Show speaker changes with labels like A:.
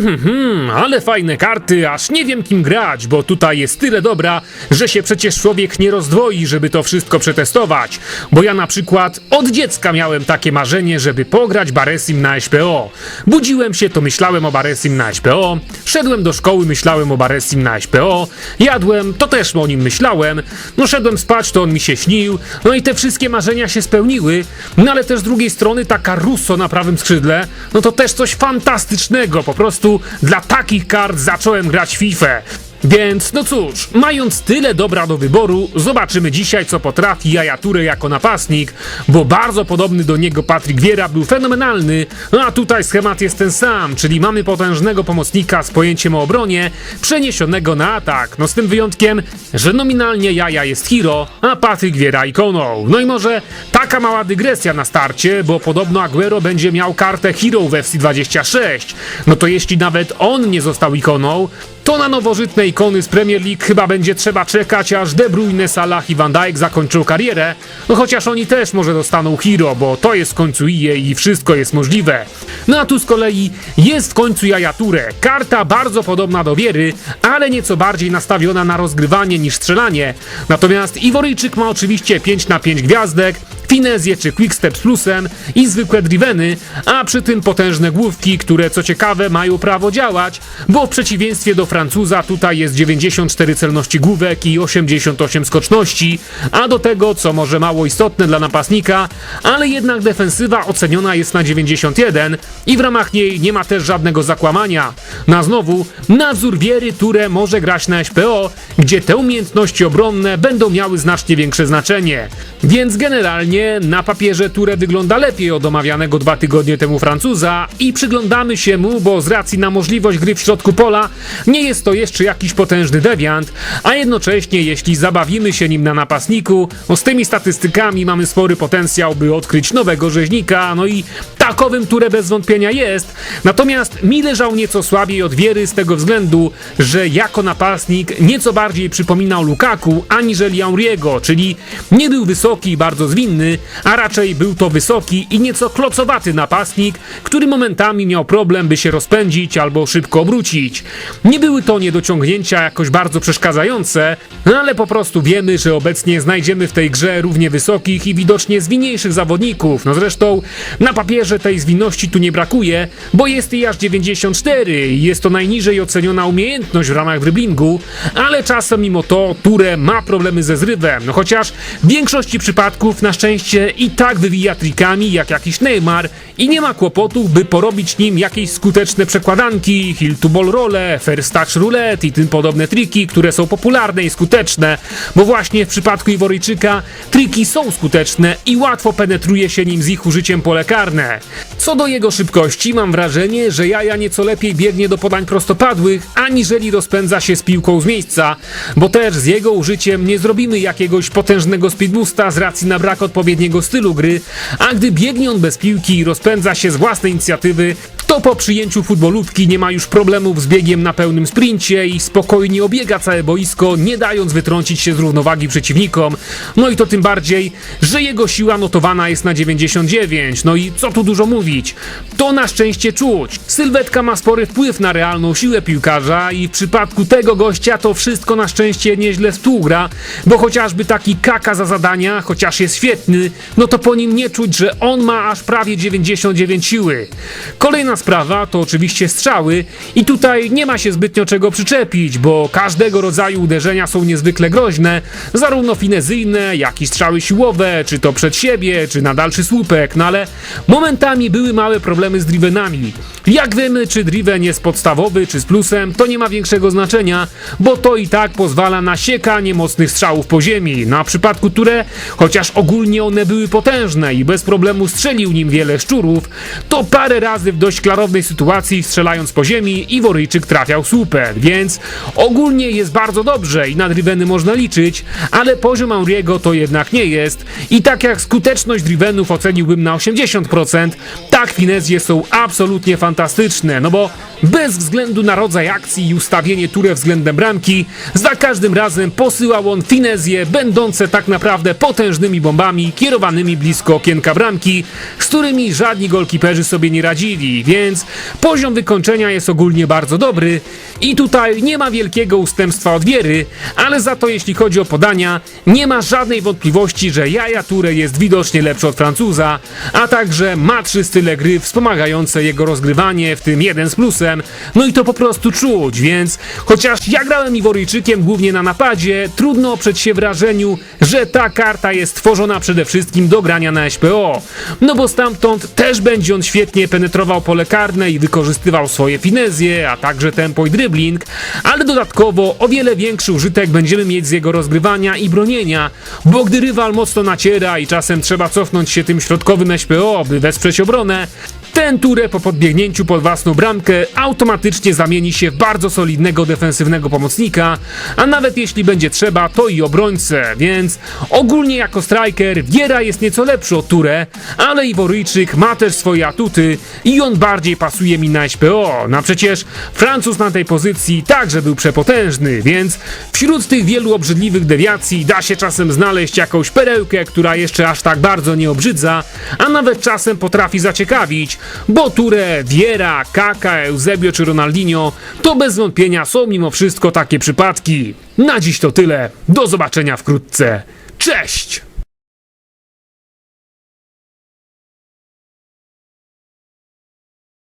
A: Hmm, ale fajne karty, aż nie wiem kim grać, bo tutaj jest tyle dobra, że się przecież człowiek nie rozdwoi, żeby to wszystko przetestować. Bo ja na przykład od dziecka miałem takie marzenie, żeby pograć Baresim na SPO. Budziłem się, to myślałem o Baresim na SPO, szedłem do szkoły, myślałem o Baresim na SPO, jadłem, to też o nim myślałem, no szedłem spać, to on mi się śnił, no i te wszystkie marzenia się spełniły, no ale też z drugiej strony taka Russo na prawym skrzydle, no to też coś fantastycznego, po prostu dla takich kart zacząłem grać FIFA. Więc no cóż, mając tyle dobra do wyboru, zobaczymy dzisiaj co potrafi Jaja Toure jako napastnik, bo bardzo podobny do niego Patryk Wiera był fenomenalny, no a tutaj schemat jest ten sam, czyli mamy potężnego pomocnika z pojęciem o obronie, przeniesionego na atak, no z tym wyjątkiem, że nominalnie Jaja jest hero, a Patryk Wiera ikoną. No i może taka mała dygresja na starcie, bo podobno Aguero będzie miał kartę hero w FC26, no to jeśli nawet on nie został ikoną, to na nowożytne ikony z Premier League chyba będzie trzeba czekać, aż De Bruyne, Salah i Van Dijk zakończą karierę, no chociaż oni też może dostaną hero, bo to jest w końcu IE i wszystko jest możliwe. No a tu z kolei jest w końcu Jaja Toure, karta bardzo podobna do Wiery, ale nieco bardziej nastawiona na rozgrywanie niż strzelanie. Natomiast Iworyjczyk ma oczywiście 5 na 5 gwiazdek, finezję czy quickstep z plusem i zwykłe driveny, a przy tym potężne główki, które co ciekawe mają prawo działać, bo w przeciwieństwie do Francuza tutaj jest 94 celności główek i 88 skoczności, a do tego, co może mało istotne dla napastnika, ale jednak defensywa oceniona jest na 91 i w ramach niej nie ma też żadnego zakłamania. Na znowu, na wzór wiery, które może grać na SPO, gdzie te umiejętności obronne będą miały znacznie większe znaczenie. Więc generalnie na papierze Ture wygląda lepiej od omawianego dwa tygodnie temu Francuza i przyglądamy się mu, bo z racji na możliwość gry w środku pola nie jest to jeszcze jakiś potężny dewiant, a jednocześnie jeśli zabawimy się nim na napastniku, no z tymi statystykami mamy spory potencjał, by odkryć nowego rzeźnika, no i takowym Ture bez wątpienia jest, natomiast mi leżał nieco słabiej od wiery z tego względu, że jako napastnik nieco bardziej przypominał Lukaku aniżeli Auriego, czyli nie był wysoki i bardzo zwinny, a raczej był to wysoki i nieco klocowaty napastnik, który momentami miał problem, by się rozpędzić albo szybko obrócić. Nie były to niedociągnięcia jakoś bardzo przeszkadzające, no ale po prostu wiemy, że obecnie znajdziemy w tej grze równie wysokich i widocznie zwinniejszych zawodników. No zresztą na papierze tej zwinności tu nie brakuje, bo jest jej aż 94 i jest to najniżej oceniona umiejętność w ramach driblingu, ale czasem mimo to Ture ma problemy ze zrywem, no chociaż w większości przypadków na szczęście i tak wywija trikami jak jakiś Neymar i nie ma kłopotów, by porobić nim jakieś skuteczne przekładanki, hill to ball role, first touch roulette i tym podobne triki, które są popularne i skuteczne, bo właśnie w przypadku Iworyjczyka triki są skuteczne i łatwo penetruje się nim z ich użyciem pole karne. Co do jego szybkości, mam wrażenie, że jaja nieco lepiej biegnie do podań prostopadłych, aniżeli rozpędza się z piłką z miejsca, bo też z jego użyciem nie zrobimy jakiegoś potężnego speedboosta z racji na brak odpowiedniego stylu gry, a gdy biegnie on bez piłki i rozpędza się z własnej inicjatywy, to po przyjęciu futbolówki nie ma już problemów z biegiem na pełnym sprincie i spokojnie obiega całe boisko, nie dając wytrącić się z równowagi przeciwnikom. No i to tym bardziej, że jego siła notowana jest na 99. No i co tu dużo mówić? To na szczęście czuć. Sylwetka ma spory wpływ na realną siłę piłkarza i w przypadku tego gościa to wszystko na szczęście nieźle współgra, bo chociażby taki kaka za zadania, chociaż jest świetny, no to po nim nie czuć, że on ma aż prawie 99 siły. Kolejna sprawa to oczywiście strzały i tutaj nie ma się zbytnio czego przyczepić, bo każdego rodzaju uderzenia są niezwykle groźne, zarówno finezyjne, jak i strzały siłowe, czy to przed siebie, czy na dalszy słupek, no ale momentami były małe problemy z drivenami. Jak wiemy, czy driven jest podstawowy, czy z plusem, to nie ma większego znaczenia, bo to i tak pozwala na siekanie mocnych strzałów po ziemi. No a w przypadku Ture, chociaż ogólnie one były potężne i bez problemu strzelił nim wiele szczurów, to parę razy w dość klarownej sytuacji strzelając po ziemi Iworyjczyk trafiał słupek, więc ogólnie jest bardzo dobrze i na driveny można liczyć, ale poziom Auriego to jednak nie jest. I tak jak skuteczność drivenów oceniłbym na 80%, tak tak finezje są absolutnie fantastyczne, no bo bez względu na rodzaj akcji i ustawienie turę względem bramki, za każdym razem posyłał on finezje będące tak naprawdę potężnymi bombami kierowanymi blisko okienka bramki, z którymi żadni golkiperzy sobie nie radzili, więc poziom wykończenia jest ogólnie bardzo dobry i tutaj nie ma wielkiego ustępstwa od wiery, ale za to jeśli chodzi o podania, nie ma żadnej wątpliwości, że Jaja Toure jest widocznie lepszy od Francuza, a także ma trzy style gry wspomagające jego rozgrywanie, w tym jeden z plusem, no i to po prostu czuć, więc chociaż ja grałem Iworyjczykiem głównie na napadzie, trudno oprzeć się wrażeniu, że ta karta jest tworzona przede wszystkim do grania na SPO, no bo stamtąd też będzie on świetnie penetrował pole karne i wykorzystywał swoje finezje, a także tempo i dribbling, ale dodatkowo o wiele większy użytek będziemy mieć z jego rozgrywania i bronienia, bo gdy rywal mocno naciera i czasem trzeba cofnąć się tym środkowym SPO, by wesprzeć obronę, ten turę po podbiegnięciu pod własną bramkę automatycznie zamieni się w bardzo solidnego defensywnego pomocnika, a nawet jeśli będzie trzeba, to i obrońcę, więc ogólnie jako striker Wiera jest nieco lepszy od Turę, ale Iworyjczyk ma też swoje atuty i on bardziej pasuje mi na SPO, no przecież Francuz na tej pozycji także był przepotężny, więc wśród tych wielu obrzydliwych dewiacji da się czasem znaleźć jakąś perełkę, która jeszcze aż tak bardzo nie obrzydza, a nawet czasem potrafi zaciekawić, bo Ture, Viera, Kaka, Eusebio czy Ronaldinho to bez wątpienia są mimo wszystko takie przypadki. Na dziś to tyle. Do zobaczenia wkrótce. Cześć!